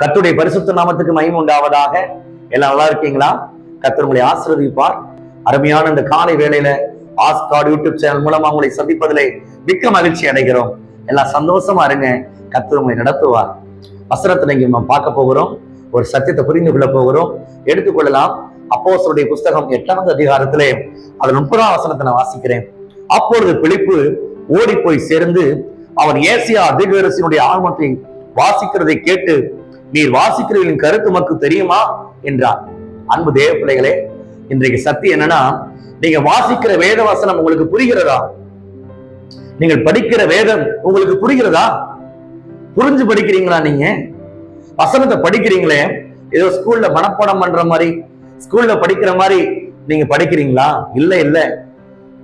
கத்துடைய பரிசுத்த நாமத்துக்கு மயம் உண்டாவதாக. எல்லாம் நல்லா இருக்கீங்களா? கத்தர் உங்களை ஆசீர்வதிப்பார். அருமையான இந்த காலை வேளையில ஆஸ்கார்டு யூடியூப் சேனல் மூலமா உங்களை சந்திப்பதிலே மிக்க மகிழ்ச்சி அடைகிறோம். எல்லாம் சந்தோஷமா இருங்க. கத்தர் உங்களை நடத்துவார். வசனத்தை நீங்க நம்ம பார்க்க போகிறோம். ஒரு சத்தியத்தை புரிந்து கொள்ள போகிறோம். எடுத்துக்கொள்ளலாம். அப்போஸ்தலருடைய புஸ்தகம் எட்டாவது அதிகாரத்திலே அதன் முப்பதாம் வசனத்தை நான் வாசிக்கிறேன். அப்பொழுது பிழிப்பு ஓடி போய் சேர்ந்து அவன் ஏசியா அதிகரசினுடைய ஆர்வத்தை வாசிக்கிறதை கேட்டு நீர் வாசிக்கிறவர்களின் கருத்து மக்கு தெரியுமா? என்றார். அன்பு தேவ பிள்ளைகளே இன்றைக்கு சக்தி என்னன்னா நீங்க வாசிக்கிற வேத வசனம் உங்களுக்கு புரிகிறதா? நீங்கள் படிக்கிற வேதம் உங்களுக்கு புரிகிறதா? புரிஞ்சு படிக்கிறீங்களா நீங்க? வசனத்தை படிக்கிறீங்களே ஏதோ ஸ்கூல்ல மனப்பாடம் பண்ற மாதிரி ஸ்கூல்ல படிக்கிற மாதிரி நீங்க படிக்கிறீங்களா? இல்ல இல்ல.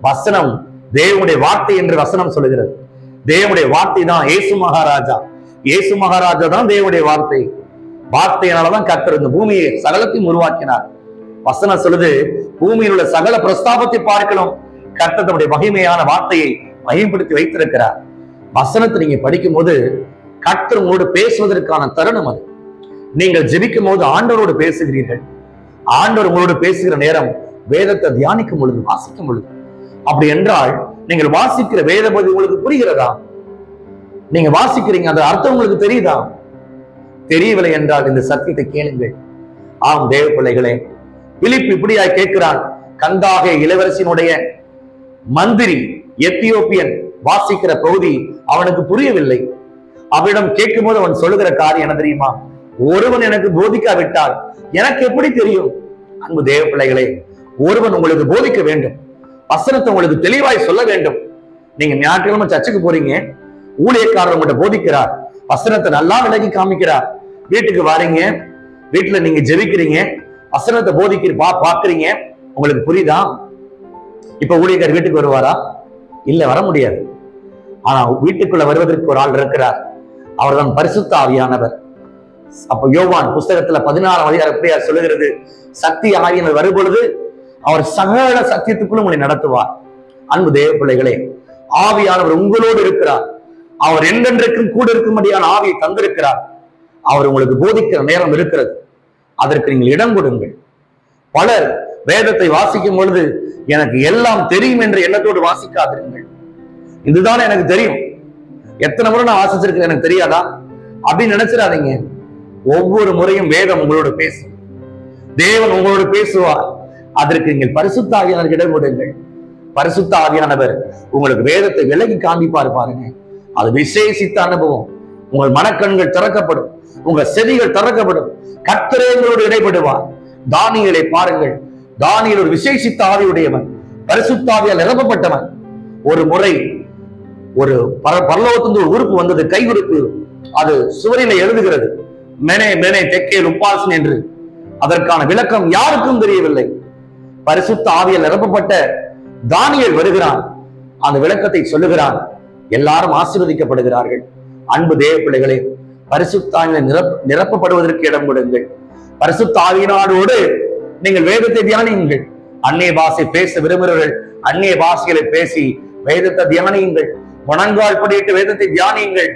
வசனம் தேவனுடைய வார்த்தை என்று வசனம் சொல்லுகிறது. தேவனுடைய வார்த்தை தான் இயேசு மகாராஜா. இயேசு மகாராஜா தான் தேவனுடைய வார்த்தை. வார்த்தையினாலதான் கர்த்தர் இந்த பூமியை சகலத்தையும் உருவாக்கினார். வசனம் சொல்லுது பூமியில் உள்ள சகல பிரஸ்தாபத்தை பார்க்கணும். கர்த்தர் தம்முடைய மகிமையான வார்த்தையை மகிமைப்படுத்தி வைத்திருக்கிறார். வசனத்தை நீங்க படிக்கும் போது கர்த்தர் உங்களோடு பேசுவதற்கான தருணம் அது. நீங்கள் ஜெபிக்கும் போது ஆண்டவரோடு பேசுகிறீர்கள். ஆண்டவர் உங்களோடு பேசுகிற நேரம் வேதத்தை தியானிக்கும் பொழுது வாசிக்கும் பொழுது. அப்படி என்றால் நீங்கள் வாசிக்கிற வேத பகுதி உங்களுக்கு புரிகிறதா? நீங்க வாசிக்கிறீங்க அந்த அர்த்தம் உங்களுக்கு தெரியுதா? தெரியவில்லை என்றால் இந்த சத்தியத்தை கேளுங்கள். ஆம் தேவ பிள்ளைகளே பிலிப் இப்படியாய் கேட்கிறான். கந்தாக இளவரசினுடைய மந்திரி எத்தியோப்பியன் வாசிக்கிற பகுதி அவனுக்கு புரியவில்லை. அவரிடம் கேட்கும் போது அவன் சொல்லுகிற காரியம் என்ன தெரியுமா? ஒருவன் எனக்கு போதிக்காவிட்டால் எனக்கு எப்படி தெரியும்? அன்பு தேவ பிள்ளைகளே ஒருவன் உங்களுக்கு போதிக்க வேண்டும். வசனத்தை உங்களுக்கு தெளிவாய் சொல்ல வேண்டும். நீங்க ஞாயிற்றுக்கிழமை சர்ச்சுக்கு போறீங்க. ஊழியக்காரர் உங்கள்கிட்ட போதிக்கிறார். வசனத்தை நல்லா விலகி காமிக்கிறார். வீட்டுக்கு வாரீங்க. வீட்டுல நீங்க ஜெபிக்கிறீங்க. வசனத்தை போதிக்கிற பா பாக்குறீங்க உங்களுக்கு புரியுதா? இப்ப ஊழியக்காரர் வீட்டுக்கு வருவாரா? இல்ல வர முடியாது. ஆனா வீட்டுக்குள்ள வருவதற்கு ஒரு ஆள் இருக்கிறார். அவர்தான் பரிசுத்த ஆவியானவர். அப்ப யோவான் புஸ்தகத்துல பதினாறாம் அதிகாரம் எப்படியா சொல்லுகிறது. சக்தி ஆவியானவர் வரும்பொழுது அவர் சகல சத்தியத்துக்குள்ள உங்களை நடத்துவார். அன்பு தேவ பிள்ளைகளே ஆவியானவர் உங்களோடு இருக்கிறார். அவர் என்றென்றைக்கும் கூட இருக்கும்படியான ஆவியை தந்திருக்கிறார். அவர் உங்களுக்கு போதிக்கிற நேரம் இருக்கிறது. அதற்கு நீங்கள் இடம் கொடுங்கள். பலர் வேதத்தை வாசிக்கும் பொழுது எனக்கு எல்லாம் தெரியும் என்ற எண்ணத்தோடு வாசிக்காதிருங்கள். இதுதான் எனக்கு தெரியும். எத்தனை முறை நான் வாசிச்சிருக்கேன் எனக்கு தெரியாதா? அப்படின்னு நினைச்சிடாதீங்க. ஒவ்வொரு முறையும் வேதம் உங்களோட பேசும். தேவன் உங்களோடு பேசுவார். அதற்கு நீங்கள் பரிசுத்த ஆவியானவருக்கு இடம் கொடுங்கள். பரிசுத்த ஆவியானவர் உங்களுக்கு வேதத்தை விலகி காண்பிப்பார் பாருங்க. அது விசேஷித்த அனுபவம். உங்கள் மனக்கண்கள் திறக்கப்படும். உங்க செதிகள் திறக்கப்படும். கர்த்தரே உங்களோடு இடைப்படுவார் தானியலை பாருங்கள். தானியல் ஒரு விசேஷித்த ஆவியுடையவன். பரிசுத்தாவியால் நிரப்பப்பட்டவன். ஒரு முறை ஒரு பர பரலோகத்திலிருந்து ஒரு உறுப்பு வந்தது. கை உறுப்பு. அது சுவரில எழுதுகிறது. மெனே மெனே தெக்கே லுப்பாசன் என்று. அதற்கான விளக்கம் யாருக்கும் தெரியவில்லை. பரிசுத்த ஆவியால் நிரப்பப்பட்ட தானியல் வருகிறான். அந்த விளக்கத்தை சொல்லுகிறான். எல்லாரும் ஆசீர்வதிக்கப்படுகிறார்கள். அன்பு தேவ பிள்ளைகளே பரிசுத்தாவியை நிரப் நிரப்பப்படுவதற்கு இடம் கொடுங்கள். பரிசுத்தாவினாடோடு நீங்கள் வேதத்தை தியானியுங்கள். அந்நிய பாஷை பேச விரும்புகிறவர்கள் அந்நிய பாஷைகளை பேசி வேதத்தை தியானியுங்கள். முழங்கால் படியிட்டு வேதத்தை தியானியுங்கள்.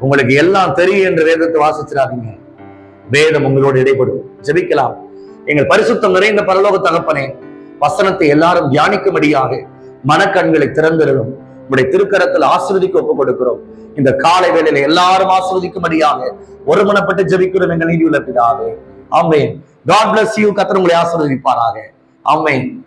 உங்களுக்கு எல்லாம் தெரியும் என்று வேதத்தை வாசிச்சிடாதீங்க. வேதம் உங்களோடு இடைப்படும். ஜெபிக்கலாம். எங்கள் பரிசுத்தம் நிறைந்த பரலோக தகப்பனே வசனத்தை எல்லாரும் தியானிக்கும்படியாக மனக்கண்களை திறந்திருக்கும் உடைய திருக்கரத்தில் ஆசிர்வதிக்க ஒப்புக் கொடுக்கிறோம் இந்த காலை வேளையில எல்லாரும் ஆசிர்வதிக்கும்படியாக ஒருமனப்பட்டு ஜபிக்கிறோம் எங்கள் நீதியுள்ள பிதாவே ஆமென். காட் பிளஸ் யூ கத்தர் உங்களை ஆசீர்வதிப்பாராக. ஆமென்.